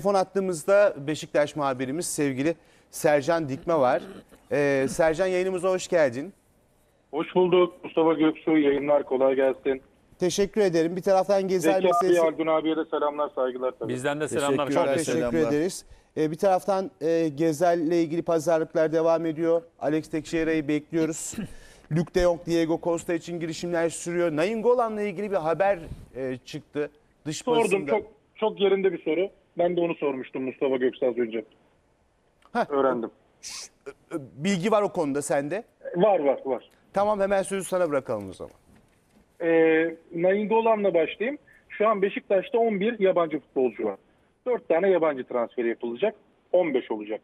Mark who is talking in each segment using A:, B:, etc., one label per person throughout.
A: Telefon attığımızda Beşiktaş muhabirimiz sevgili Sercan Dikme var. Ee, Sercan yayınımıza hoş geldin.
B: Hoş bulduk. Mustafa Göksu yayınlar kolay gelsin.
A: Teşekkür ederim. Bir taraftan Gezer
B: Zeki abi,
A: meselesi...
B: Algün abiye de selamlar saygılar tabii.
C: Bizden de selamlar.
A: Çok
C: Çok
A: teşekkür
C: teşekkür
A: ederiz. Ee, bir taraftan e, Gezer'le ilgili pazarlıklar devam ediyor. Alex Teixeira'yı bekliyoruz. Luke de Jong, Diego Costa için girişimler sürüyor. Nainggolan'la ilgili bir haber e, çıktı. Dış
B: Sordum
A: basında.
B: çok çok yerinde bir soru. Ben de onu sormuştum Mustafa Göksu az önce.
A: Heh.
B: Öğrendim.
A: Bilgi var o konuda sende.
B: Var var var.
A: Tamam hemen sözü sana bırakalım o zaman.
B: Ee, Nainggolan'la başlayayım. Şu an Beşiktaş'ta 11 yabancı futbolcu var. 4 tane yabancı transferi yapılacak. 15 olacak.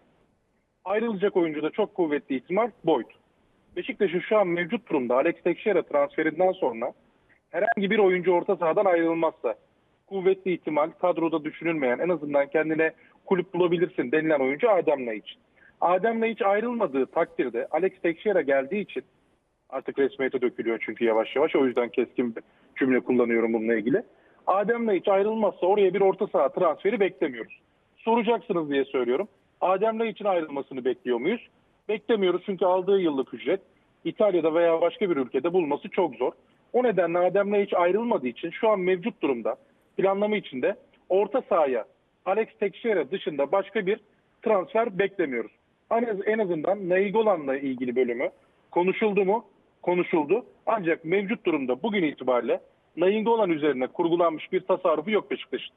B: Ayrılacak oyuncu da çok kuvvetli ihtimal Boyd. Beşiktaş'ın şu an mevcut durumda Alex Teixeira transferinden sonra herhangi bir oyuncu orta sahadan ayrılmazsa kuvvetli ihtimal kadroda düşünülmeyen en azından kendine kulüp bulabilirsin denilen oyuncu Adem Laiç. Adem Laiç ayrılmadığı takdirde Alex Teixeira geldiği için artık resmiyete dökülüyor çünkü yavaş yavaş o yüzden keskin bir cümle kullanıyorum bununla ilgili. Adem Laiç ayrılmazsa oraya bir orta saha transferi beklemiyoruz. Soracaksınız diye söylüyorum. Adem Laiç'in ayrılmasını bekliyor muyuz? Beklemiyoruz çünkü aldığı yıllık ücret İtalya'da veya başka bir ülkede bulması çok zor. O nedenle Adem Laiç ayrılmadığı için şu an mevcut durumda planlama içinde orta sahaya Alex Teixeira dışında başka bir transfer beklemiyoruz. En, az- en azından Nainggolan'la ilgili bölümü konuşuldu mu? Konuşuldu. Ancak mevcut durumda bugün itibariyle Nainggolan üzerine kurgulanmış bir tasarrufu yok Beşiktaş'ın.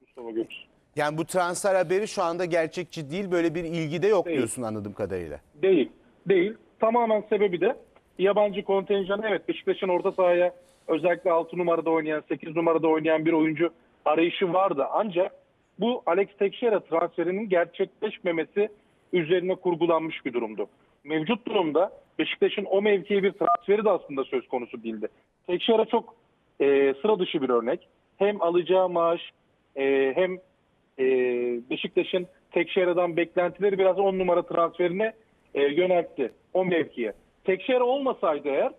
B: Mustafa Göksu.
A: Yani bu transfer haberi şu anda gerçekçi değil. Böyle bir ilgi de yok
B: Değil.
A: diyorsun anladığım kadarıyla.
B: Değil. Değil. Tamamen sebebi de yabancı kontenjan evet Beşiktaş'ın orta sahaya özellikle 6 numarada oynayan 8 numarada oynayan bir oyuncu arayışı vardı. Ancak bu Alex Teixeira transferinin gerçekleşmemesi üzerine kurgulanmış bir durumdu. Mevcut durumda Beşiktaş'ın o mevkiye bir transferi de aslında söz konusu değildi. Teixeira çok e, sıra dışı bir örnek. Hem alacağı maaş e, hem e, Beşiktaş'ın Tekşehir'den beklentileri biraz 10 numara transferine e, yöneltti. O mevkiye. Tekşehir olmasaydı eğer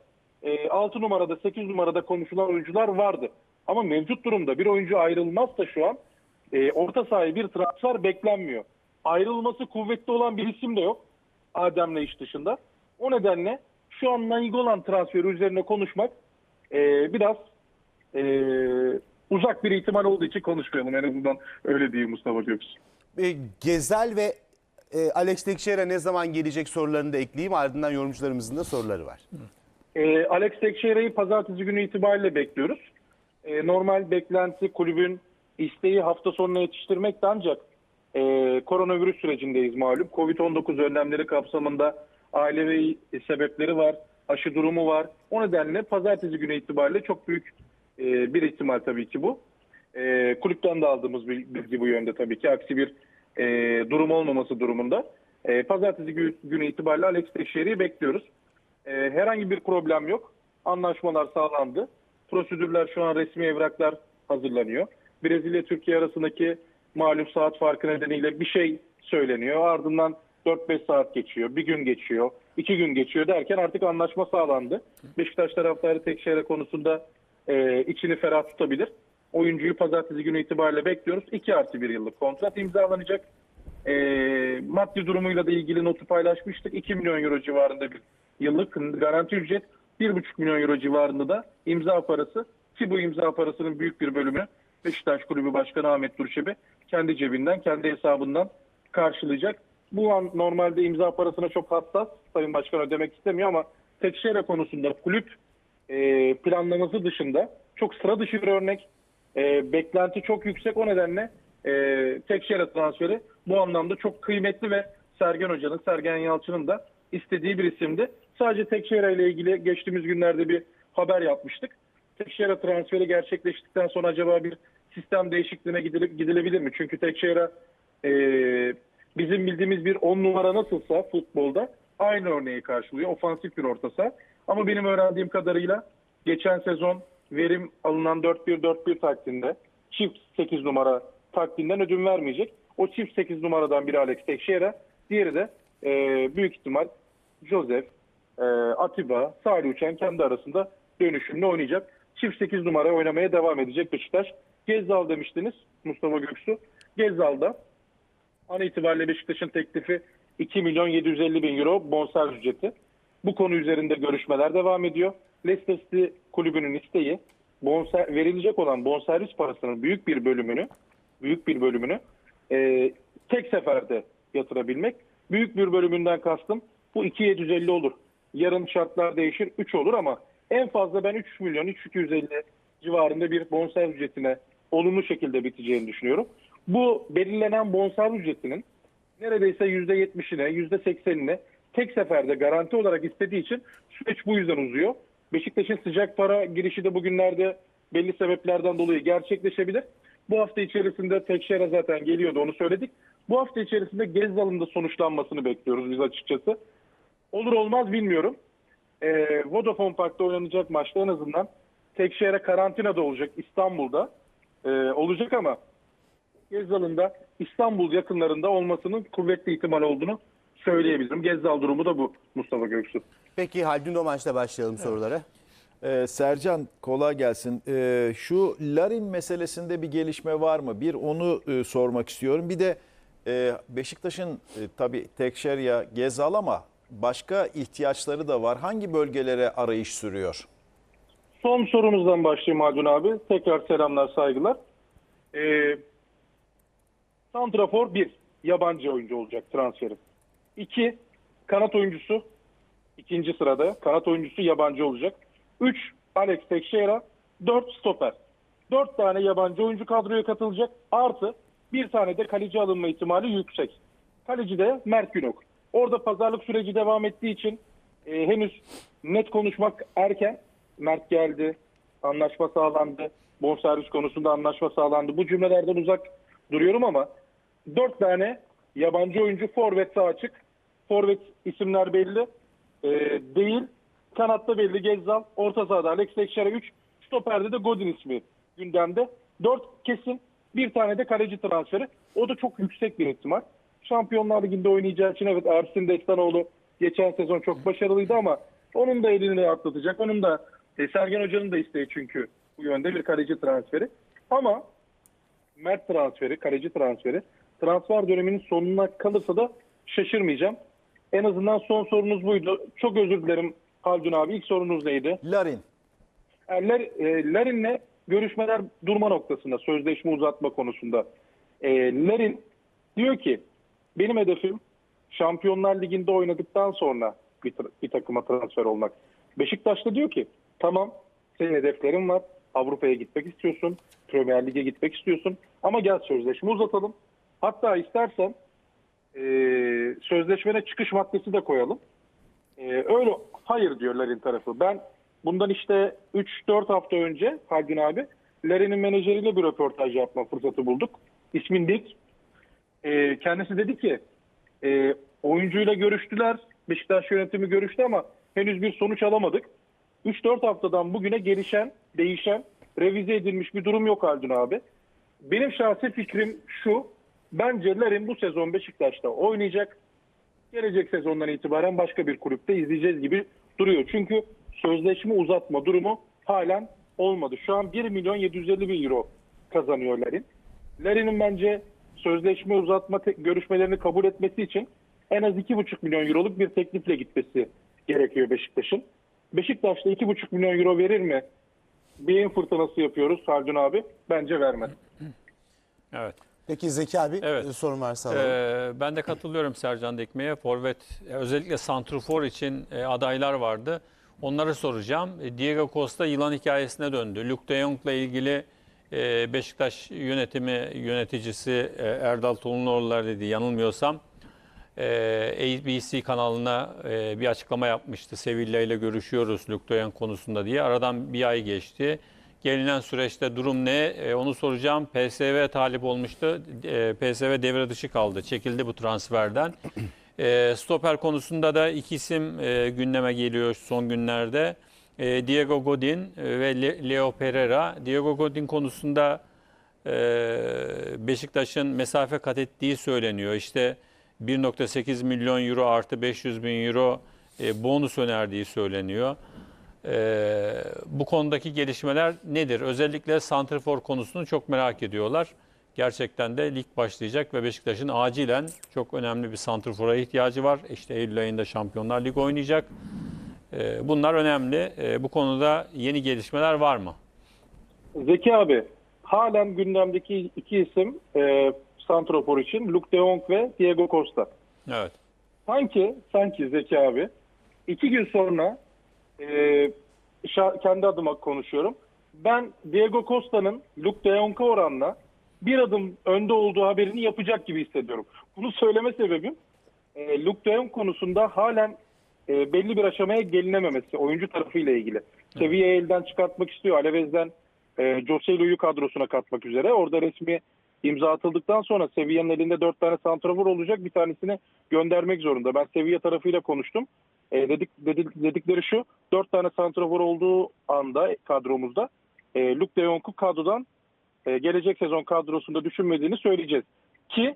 B: e, 6 numarada 8 numarada konuşulan oyuncular vardı. Ama mevcut durumda bir oyuncu ayrılmazsa şu an e, orta sahaya bir transfer beklenmiyor. Ayrılması kuvvetli olan bir isim de yok. Adem'le iş dışında. O nedenle şu an Nainggolan transferi üzerine konuşmak e, biraz e, uzak bir ihtimal olduğu için konuşmayalım. En azından öyle diyeyim Mustafa Göksu.
A: E, Gezel ve e, Alex Teixeira ne zaman gelecek sorularını da ekleyeyim. Ardından yorumcularımızın da soruları var.
B: E, Alex Teixeira'yı pazartesi günü itibariyle bekliyoruz. E, normal beklenti kulübün isteği hafta sonuna yetiştirmekti ancak e, koronavirüs sürecindeyiz malum. Covid-19 önlemleri kapsamında ailevi sebepleri var, aşı durumu var. O nedenle pazartesi günü itibariyle çok büyük e, bir ihtimal tabii ki bu. E, kulüpten de aldığımız bilgi bu yönde tabii ki. Aksi bir e, durum olmaması durumunda. E, pazartesi günü itibariyle Alex Teixeira'yı bekliyoruz. E, herhangi bir problem yok. Anlaşmalar sağlandı. Prosedürler şu an resmi evraklar hazırlanıyor. Brezilya Türkiye arasındaki malum saat farkı nedeniyle bir şey söyleniyor. Ardından 4-5 saat geçiyor, bir gün geçiyor, iki gün geçiyor derken artık anlaşma sağlandı. Beşiktaş taraftarı Tekşehir'e konusunda e, içini ferah tutabilir. Oyuncuyu pazartesi günü itibariyle bekliyoruz. 2 artı 1 yıllık kontrat imzalanacak. E, maddi durumuyla da ilgili notu paylaşmıştık. 2 milyon euro civarında bir yıllık garanti ücret. 1,5 milyon euro civarında da imza parası. Ki bu imza parasının büyük bir bölümünü Beşiktaş Kulübü Başkanı Ahmet Durçebi kendi cebinden, kendi hesabından karşılayacak. Bu an normalde imza parasına çok hassas. Sayın Başkan ödemek istemiyor ama Tekşehir konusunda kulüp e, planlaması dışında çok sıra dışı bir örnek. E, beklenti çok yüksek o nedenle e, Tekşehir transferi bu anlamda çok kıymetli ve Sergen Hoca'nın, Sergen Yalçın'ın da istediği bir isimdi. Sadece Tekşehir ile ilgili geçtiğimiz günlerde bir haber yapmıştık. Tekşehir transferi gerçekleştikten sonra acaba bir sistem değişikliğine gidile, gidilebilir mi? Çünkü Tekşehir e, bizim bildiğimiz bir 10 numara nasılsa futbolda aynı örneği karşılıyor. Ofansif bir orta saha. Ama benim öğrendiğim kadarıyla geçen sezon verim alınan 4-1-4-1 taktiğinde çift 8 numara taktiğinden ödün vermeyecek. O çift 8 numaradan biri Alex Teixeira, diğeri de e, büyük ihtimal Joseph, e, Atiba, Salih Uçan kendi arasında dönüşümlü oynayacak. Çift 8 numara oynamaya devam edecek Beşiktaş. Gezdal demiştiniz Mustafa Göksu. Gezzal'da an itibariyle Beşiktaş'ın teklifi 2 milyon 750 bin euro bonservis ücreti. Bu konu üzerinde görüşmeler devam ediyor. Leicester City kulübünün isteği bonser, verilecek olan bonservis parasının büyük bir bölümünü büyük bir bölümünü e, tek seferde yatırabilmek. Büyük bir bölümünden kastım bu 2750 olur. Yarın şartlar değişir 3 olur ama en fazla ben 3 milyon 3250 civarında bir bonservis ücretine olumlu şekilde biteceğini düşünüyorum. Bu belirlenen bonservis ücretinin neredeyse %70'ine, %80'ine tek seferde garanti olarak istediği için süreç bu yüzden uzuyor. Beşiktaş'ın sıcak para girişi de bugünlerde belli sebeplerden dolayı gerçekleşebilir. Bu hafta içerisinde Tekşehir'e zaten geliyordu onu söyledik. Bu hafta içerisinde Gezzal'ın da sonuçlanmasını bekliyoruz biz açıkçası. Olur olmaz bilmiyorum. Ee, Vodafone Park'ta oynanacak maçta en azından Tekşehir'e karantinada olacak İstanbul'da ee, olacak ama Gezzal'ın da İstanbul yakınlarında olmasının kuvvetli ihtimal olduğunu söyleyebilirim. Gezzal durumu da bu Mustafa Göksu.
A: Peki Haldun Domaç'la başlayalım sorulara.
C: Ee, Sercan kolay gelsin. Ee, şu Larin meselesinde bir gelişme var mı? Bir onu e, sormak istiyorum. Bir de e, Beşiktaş'ın e, tabii Tekşerya, Gezal ama başka ihtiyaçları da var. Hangi bölgelere arayış sürüyor?
B: Son sorunuzdan başlayayım Haldun abi. Tekrar selamlar, saygılar. Ee, Santrafor 1. Yabancı oyuncu olacak transferi. 2. Kanat oyuncusu. ikinci sırada. Kanat oyuncusu yabancı olacak. 3. Alex Teixeira. 4. Stoper. 4 tane yabancı oyuncu kadroya katılacak. Artı bir tane de kaleci alınma ihtimali yüksek. Kaleci de Mert Günok. Orada pazarlık süreci devam ettiği için e, henüz net konuşmak erken. Mert geldi, anlaşma sağlandı, bonservis konusunda anlaşma sağlandı. Bu cümlelerden uzak duruyorum ama dört tane yabancı oyuncu forvet sağ açık. Forvet isimler belli. E, değil. Kanatta belli Gezzal. Orta sahada Alex Tekşer'e 3. Stoper'de de Godin ismi gündemde. 4 kesin. Bir tane de kaleci transferi. O da çok yüksek bir ihtimal. Şampiyonlar Ligi'nde oynayacağı için evet Ersin Destanoğlu geçen sezon çok başarılıydı ama onun da elini atlatacak. Onun da e, Sergen Hoca'nın da isteği çünkü bu yönde bir kaleci transferi. Ama Mert transferi, kaleci transferi transfer döneminin sonuna kalırsa da şaşırmayacağım. En azından son sorunuz buydu. Çok özür dilerim Haldun abi. İlk sorunuz neydi?
C: Larin.
B: Erler, e, Larin'le görüşmeler durma noktasında, sözleşme uzatma konusunda. E, Larin diyor ki, benim hedefim Şampiyonlar Ligi'nde oynadıktan sonra bir, bir takıma transfer olmak. Beşiktaş da diyor ki, tamam senin hedeflerin var, Avrupa'ya gitmek istiyorsun, Premier Lig'e gitmek istiyorsun ama gel sözleşme uzatalım. Hatta istersen e, sözleşmene çıkış maddesi de koyalım. Ee, öyle hayır diyor Larin tarafı. Ben bundan işte 3-4 hafta önce Haldun abi Larin'in menajeriyle bir röportaj yapma fırsatı bulduk. İsmin Dik. Ee, kendisi dedi ki e, oyuncuyla görüştüler. Beşiktaş yönetimi görüştü ama henüz bir sonuç alamadık. 3-4 haftadan bugüne gelişen, değişen, revize edilmiş bir durum yok Haldun abi. Benim şahsi fikrim şu. Bence Larin bu sezon Beşiktaş'ta oynayacak gelecek sezondan itibaren başka bir kulüpte izleyeceğiz gibi duruyor. Çünkü sözleşme uzatma durumu halen olmadı. Şu an 1 milyon 750 bin euro kazanıyor Larin. Larin'in bence sözleşme uzatma te- görüşmelerini kabul etmesi için en az 2,5 milyon euroluk bir teklifle gitmesi gerekiyor Beşiktaş'ın. Beşiktaş'ta 2,5 milyon euro verir mi? Beyin fırtınası yapıyoruz Haldun abi. Bence vermez.
D: Evet.
A: Peki Zeki abi
D: Evet.
A: sorun varsa.
D: Ee, ben de katılıyorum Sercan Dekme'ye. Forvet e, özellikle Santrfor için e, adaylar vardı. Onları soracağım. E, Diego Costa yılan hikayesine döndü. Luke de Jong'la ilgili e, Beşiktaş yönetimi yöneticisi e, Erdal Tolunoğulları dedi yanılmıyorsam. E, ABC kanalına e, bir açıklama yapmıştı. Sevilla ile görüşüyoruz Jong konusunda diye. Aradan bir ay geçti. Gelinen süreçte durum ne? E, onu soracağım. PSV talip olmuştu. PSV devre dışı kaldı. Çekildi bu transferden. Stoper konusunda da iki isim gündeme geliyor son günlerde. E, Diego Godin e, ve Le- Leo Pereira. Diego Godin konusunda e, Beşiktaş'ın mesafe kat ettiği söyleniyor. İşte 1.8 milyon euro artı 500 bin euro bonus önerdiği söyleniyor. Bu konudaki gelişmeler nedir? Özellikle santrfor konusunu çok merak ediyorlar. gerçekten de lig başlayacak ve Beşiktaş'ın acilen çok önemli bir santrfora ihtiyacı var. İşte Eylül ayında Şampiyonlar Ligi oynayacak. Ee, Bunlar önemli. Ee, Bu konuda yeni gelişmeler var mı?
B: Zeki abi halen gündemdeki iki isim e, Santrofor için Luke de Jong ve Diego Costa.
D: Evet.
B: Sanki, sanki Zeki abi iki gün sonra e, şa- kendi adıma konuşuyorum. Ben Diego Costa'nın Luke de Jong'a oranla bir adım önde olduğu haberini yapacak gibi hissediyorum. Bunu söyleme sebebim e, Luke de Jong konusunda halen e, belli bir aşamaya gelinememesi oyuncu tarafıyla ilgili. Seviye elden çıkartmak istiyor. Alavez'den e, Joselu'yu kadrosuna katmak üzere. Orada resmi imza atıldıktan sonra Sevilla'nın elinde dört tane santrafor olacak. Bir tanesini göndermek zorunda. Ben Sevilla tarafıyla konuştum. E, dedik, dedik Dedikleri şu, dört tane santrafor olduğu anda kadromuzda e, Luke de Jong'u kadrodan e, gelecek sezon kadrosunda düşünmediğini söyleyeceğiz. Ki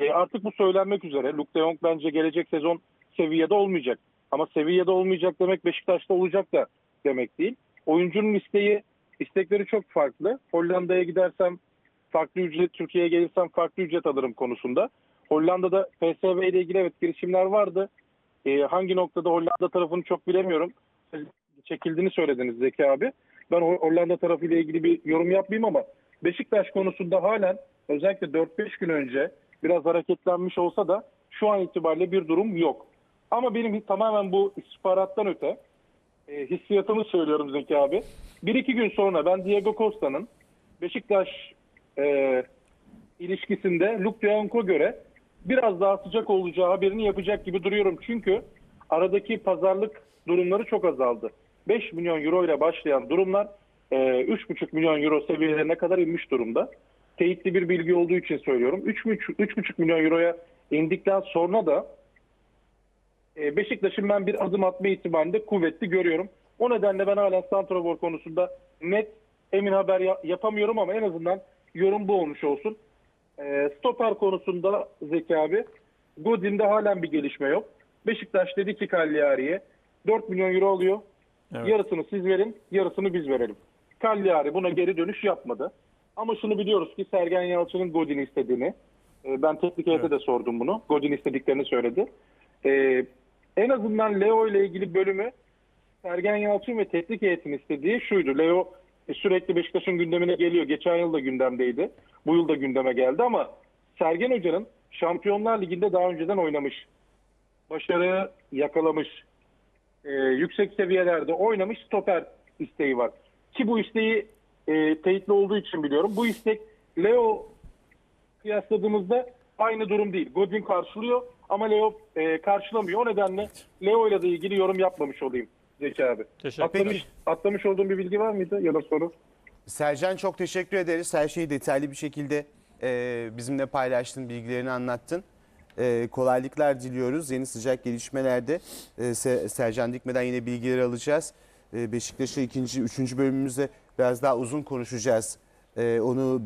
B: e, artık bu söylenmek üzere. Luke de Jong bence gelecek sezon Sevilla'da olmayacak. Ama Sevilla'da olmayacak demek Beşiktaş'ta olacak da demek değil. Oyuncunun isteği, istekleri çok farklı. Hollanda'ya gidersem farklı ücret, Türkiye'ye gelirsem farklı ücret alırım konusunda. Hollanda'da PSV ile ilgili evet girişimler vardı. E, hangi noktada Hollanda tarafını çok bilemiyorum. Çekildiğini söylediniz Zeki abi. Ben Ho- Hollanda tarafıyla ilgili bir yorum yapmayayım ama Beşiktaş konusunda halen özellikle 4-5 gün önce biraz hareketlenmiş olsa da şu an itibariyle bir durum yok. Ama benim tamamen bu istihbarattan öte e, hissiyatımı söylüyorum Zeki abi. Bir iki gün sonra ben Diego Costa'nın Beşiktaş e, ilişkisinde Luke Jong'a göre biraz daha sıcak olacağı haberini yapacak gibi duruyorum. Çünkü aradaki pazarlık durumları çok azaldı. 5 milyon euro ile başlayan durumlar e, 3,5 milyon euro seviyelerine kadar inmiş durumda. Teyitli bir bilgi olduğu için söylüyorum. 3,5 3,5 milyon euroya indikten sonra da e, Beşiktaş'ın ben bir adım atma ihtimalini de kuvvetli görüyorum. O nedenle ben hala Santrafor konusunda net emin haber ya- yapamıyorum ama en azından yorum bu olmuş olsun. E, stoper konusunda Zeki abi Godin'de halen bir gelişme yok. Beşiktaş dedi ki Cagliari'ye 4 milyon euro alıyor.
D: Evet.
B: Yarısını siz verin, yarısını biz verelim. Cagliari buna geri dönüş yapmadı. Ama şunu biliyoruz ki Sergen Yalçın'ın Godin'i istediğini. e, Ben teknik heyete de sordum bunu. Godin istediklerini söyledi. E, en azından Leo ile ilgili bölümü Sergen Yalçın ve teknik heyetin istediği şuydu. Leo e, sürekli Beşiktaş'ın gündemine geliyor. Geçen yıl da gündemdeydi. Bu yıl da gündeme geldi ama Sergen Hoca'nın Şampiyonlar Ligi'nde daha önceden oynamış. Başarı yakalamış. e, yüksek seviyelerde oynamış stoper isteği var. Ki bu isteği e, teyitli olduğu için biliyorum. Bu istek Leo kıyasladığımızda aynı durum değil. Godin karşılıyor ama Leo e, karşılamıyor. O nedenle Leo ile de ilgili yorum yapmamış olayım Zeki abi.
D: Teşekkür
B: Atlamış, atlamış olduğum bir bilgi var mıydı ya da soru?
A: Sercan çok teşekkür ederiz. Her şeyi detaylı bir şekilde e, bizimle paylaştın, bilgilerini anlattın. E, kolaylıklar diliyoruz. Yeni sıcak gelişmelerde e, Se- Sercan Dikme'den yine bilgileri alacağız. E, Beşiktaş'ı ikinci, üçüncü bölümümüzde biraz daha uzun konuşacağız. E, onu